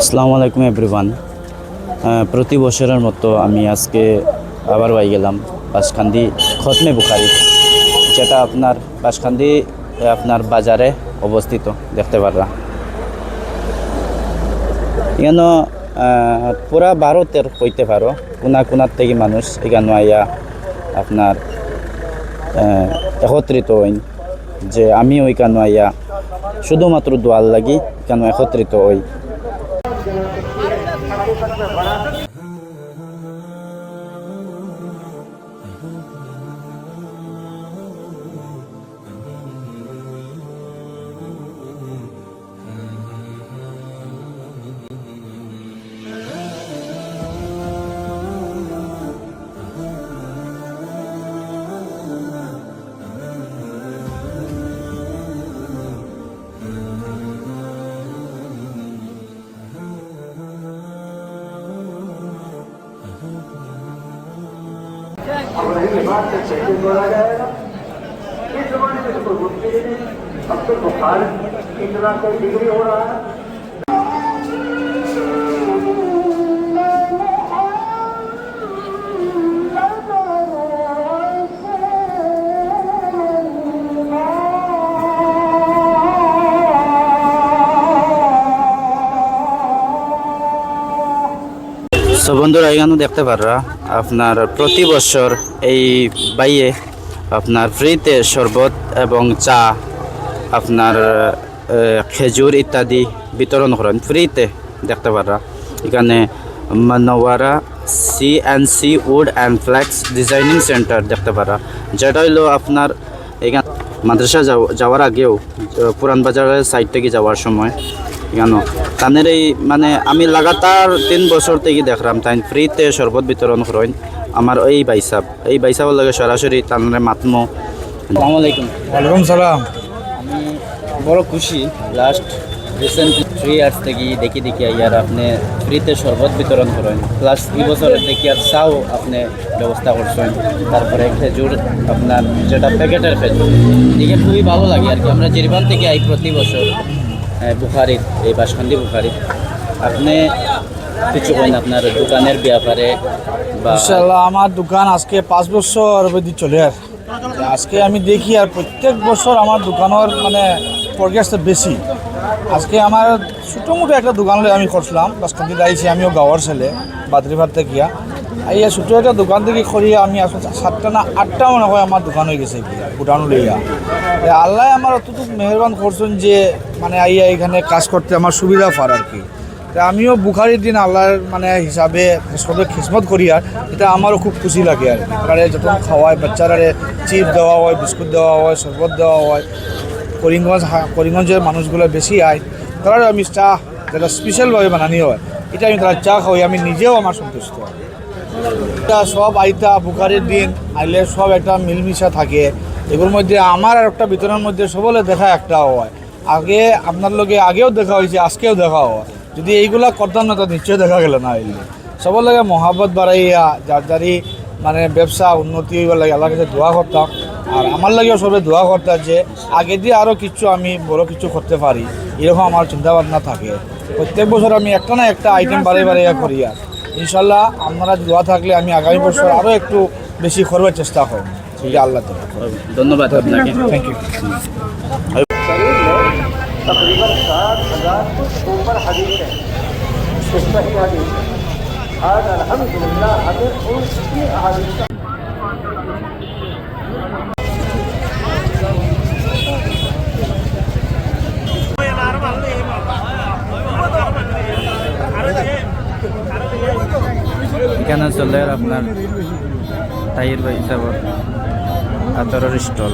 আসসালামু আলাইকুম এভরিওয়ান। প্রতি বছরের মতো আমি আজকে আবার পাই গেলাম বাসখান্দি খতমে বুখারি, যেটা আপনার বাসখান্দি আপনার বাজারে অবস্থিত, দেখতে পাররা এখানে পুরা ভারতের হইতে পারো, কোনা কোনার থেকে মানুষ এখানে আইয়া আপনার একত্রিত হইন, যে আমি ওইখানে আইয়া শুধুমাত্র দোয়াল লাগি কেন একত্রিত হই। हकीकत में बड़ा इसके बाद से कैसे बोला जाएगा इस जमाने में तो कोई मुश्किल ही नहीं अब तो बुखार इतना कोई डिग्री हो रहा है সো বন্ধুরা এখানে দেখতে পাররা আপনার প্রতি বছর এই বাইয়ে আপনার ফ্রিতে শরবত এবং চা, আপনার খেজুর ইত্যাদি বিতরণ করেন, ফ্রিতে দেখতে পাররা। এখানে Manwara C and C wood and flex designing centre দেখতে পারা যেটা হইল আপনার এখানে মাদ্রাসা যাও- যাওয়ার আগেও পুরান বাজারের সাইড থেকে যাওয়ার সময়। কেন তানের এই মানে আমি লাগাতার তিন বছর থেকে দেখলাম তাই ফ্রিতে শরবত বিতরণ করেন। আমার এই বাইসাব এই বাইসাবের লগে সরাসরি তানের মাতমো। আসসালামু আলাইকুম। ওয়ালাইকুম সালাম। আমি বড় খুশি লাস্ট রিসেন্ট থ্রি ইয়ার্স থেকে দেখি দেখি ইয়ার আপনি ফ্রিতে শরবত বিতরণ করেন। প্লাস এই বছরের দেখি আর চাও আপনি ব্যবস্থা করছেন। তারপরে খেজুর আপনার যেটা প্যাকেটের খেজুর দেখে খুবই ভালো লাগে আর কি। আমরা জিরবান থেকে আই প্রতি বছর আহ, বুখারিত এই বাসকান্দি বুখারিত আপনি কিছু করেন আপনার দোকানের ব্যাপারে ইনশাল্লাহ আমার দোকান আজকে পাঁচ বছর অবধি চলে আর। আজকে আমি দেখি আর প্রত্যেক বছর আমার দোকানের মানে প্রগ্রেসটা বেশি। আজকে আমার ছোটো মোটো একটা দোকান আমি করছিলাম বাসকান্দিতে আইছি আমিও গাঁৱৰ ছেলে বাদ্রিভার থেকে। আইয়া ছোটো একটা দোকান থেকে করি আমি আসলে সাতটা না আটটা মনে হয় আমার দোকান হয়ে গেছে গোডাউন লইয়া। আল্লাহ আমার অতটুকু মেহরবান করছেন যে মানে আইয়া এখানে কাজ করতে আমার সুবিধা পার আর কি। তা আমিও বুখারির দিন আল্লাহর মানে হিসাবে সবে খিসমত করি আর, এটা আমারও খুব খুশি লাগে আর তারা যখন খাওয়ায়, বাচ্চারারে চিপ দেওয়া হয়, বিস্কুট দেওয়া হয়, শরবত দেওয়া হয়, করিমগঞ্জ করিমগঞ্জের মানুষগুলো বেশি আয়। তারা আমি চা যেটা স্পেশালভাবে বানানি হয়, এটা আমি তারা চা খাওয়াই, আমি নিজেও আমার সন্তুষ্ট। এটা সব আইতা, বুখারির দিন আইলে সব একটা মিলমিশা থাকে। এগুলোর মধ্যে আমার আর একটা ভিতরের মধ্যে সবলে দেখা একটা হয়। আগে আপনার লোকে আগেও দেখা হয়েছে, আজকেও দেখা হয়। যদি এইগুলা করতাম না তো নিশ্চয়ই দেখা গেল না এগুলো সবার লাগে মহাব্বত বাড়াইয়া যার যারি মানে ব্যবসা উন্নতি হইবার লাগে আল্লাহ কাছে দোয়া করতাম। আর আমার লাগেও সবে দোয়া করতাম যে আগে দিয়ে আরও কিছু আমি বড় কিছু করতে পারি এরকম আমার চিন্তাভাবনা থাকে। প্রত্যেক বছর আমি একটা না একটা আইটেম বাড়াই বাড়াইয়া করি আর। ইনশাল্লাহ আপনারা দোয়া থাকলে আমি আগামী বছর আরও একটু বেশি করবার চেষ্টা করব আল্লাহ ধন্যবাদ থ্যাংক ইউ तकरीबन सात हजार से ऊपर हदीस है इसमें ही हदीस है आज अल्हम्दुलिल्लाह हमें उसकी हदीस का এখানে চলে আর আপনার টাইয়ের বা হিসাবত আতরের স্টল